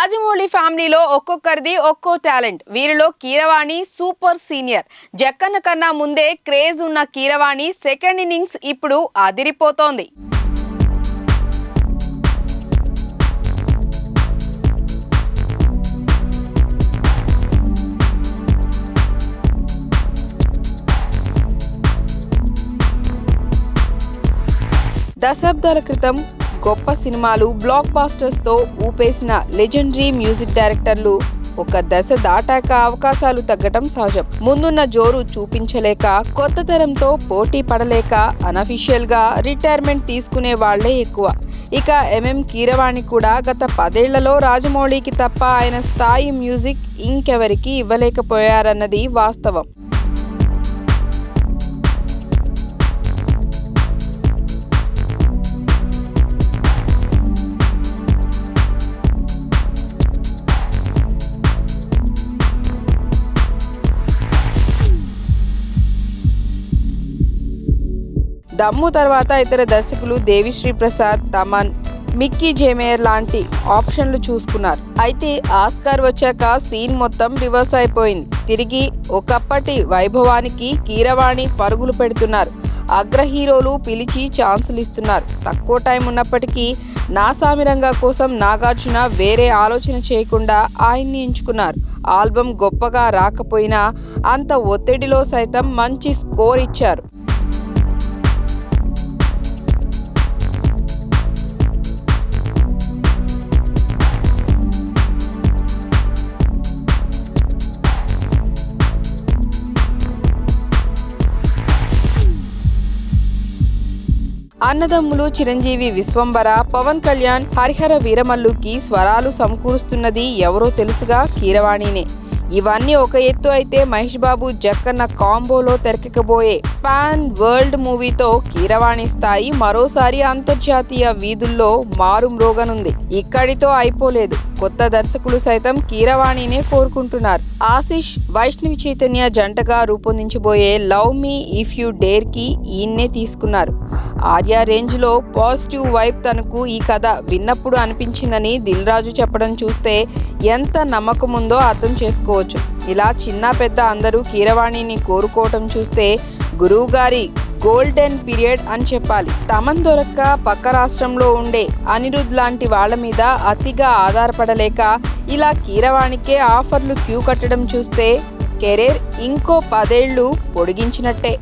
రాజమౌళి ఫ్యామిలీలో ఒక్కొక్కరిది ఒక్కో టాలెంట్. వీరిలో కీరవాణి సూపర్ సీనియర్. జక్కన్న కన్నా ముందే క్రేజ్ ఉన్న కీరవాణి సెకండ్ ఇన్నింగ్స్ ఇప్పుడు అదిరిపోతోంది. దశాబ్దాల క్రితం గొప్ప సినిమాలు బ్లాక్ బాస్టర్స్తో ఊపేసిన లెజెండరీ మ్యూజిక్ డైరెక్టర్లు ఒక దశ దాటాక అవకాశాలు తగ్గటం సహజం. ముందున్న జోరు చూపించలేక కొత్త తరంతో పోటీ పడలేక అనఫీషియల్గా రిటైర్మెంట్ తీసుకునే వాళ్ళే ఎక్కువ. ఇక ఎంఎం కీరవాణి కూడా గత పదేళ్ళలో రాజమౌళికి తప్ప ఆయన స్థాయి మ్యూజిక్ ఇంకెవరికి ఇవ్వలేకపోయారన్నది వాస్తవం. దమ్ము తర్వాత ఇతర దర్శకులు Devi Sri Prasad Thaman Mickey J Meyer లాంటి ఆప్షన్లు చూసుకున్నారు. అయితే ఆస్కార్ వచ్చాక సీన్ మొత్తం రివర్స్ అయిపోయింది. తిరిగి ఒకప్పటి వైభవానికి కీరవాణి పరుగులు పెడుతున్నారు. అగ్ర హీరోలు పిలిచి ఛాన్సులు ఇస్తున్నారు. తక్కువ టైం ఉన్నప్పటికీ నాసామిరంగా కోసం నాగార్జున వేరే ఆలోచన చేయకుండా ఆయన్ని ఎంచుకున్నారు. ఆల్బమ్ గొప్పగా రాకపోయినా అంత ఒత్తిడిలో సైతం మంచి స్కోర్ ఇచ్చారు. అన్నదమ్ములు చిరంజీవి విశ్వంబర పవన్ కళ్యాణ్ హరిహర వీరమల్లుకి స్వరాలు సమకూరుస్తున్నది ఎవరో తెలుసుగా కీరవాణినే. ఇవన్నీ ఒక ఎత్తు అయితే మహేష్ బాబు జక్కన్న కాంబోలో తెరకెక్కబోయే పాన్ వరల్డ్ మూవీతో కీరవాణి స్థాయి మరోసారి అంతర్జాతీయ వీధుల్లో మారుమ్రోగనుంది ఇక్కడితో అయిపోలేదు. కొత్త దర్శకులు సైతం కీరవాణినే కోరుకుంటున్నారు. ఆశిష్ వైష్ణవి చైతన్య జంటగా రూపొందించబోయే లవ్ మీ ఇఫ్ యూ డేర్కి ఈయన్నే తీసుకున్నారు. ఆర్యా రేంజ్లో పాజిటివ్ వైబ్ తనకు ఈ కథ విన్నప్పుడు అనిపించిందని దిల్ రాజు చెప్పడం చూస్తే ఎంత నమ్మకం ఉందో అర్థం చేసుకోవచ్చు. ఇలా చిన్న పెద్ద అందరూ కీరవాణిని కోరుకోవటం చూస్తే గురువు గారి గోల్డెన్ పీరియడ్ అని చెప్పాలి. తమన్ దొరక్క పక్క రాష్ట్రంలో ఉండే అనిరుద్ లాంటి వాళ్ళ మీద అతిగా ఆధారపడలేక ఇలా కీరవాణికే ఆఫర్లు క్యూ కట్టడం చూస్తే కెరీర్ ఇంకో పదేళ్ళు పొడిగించినట్టే.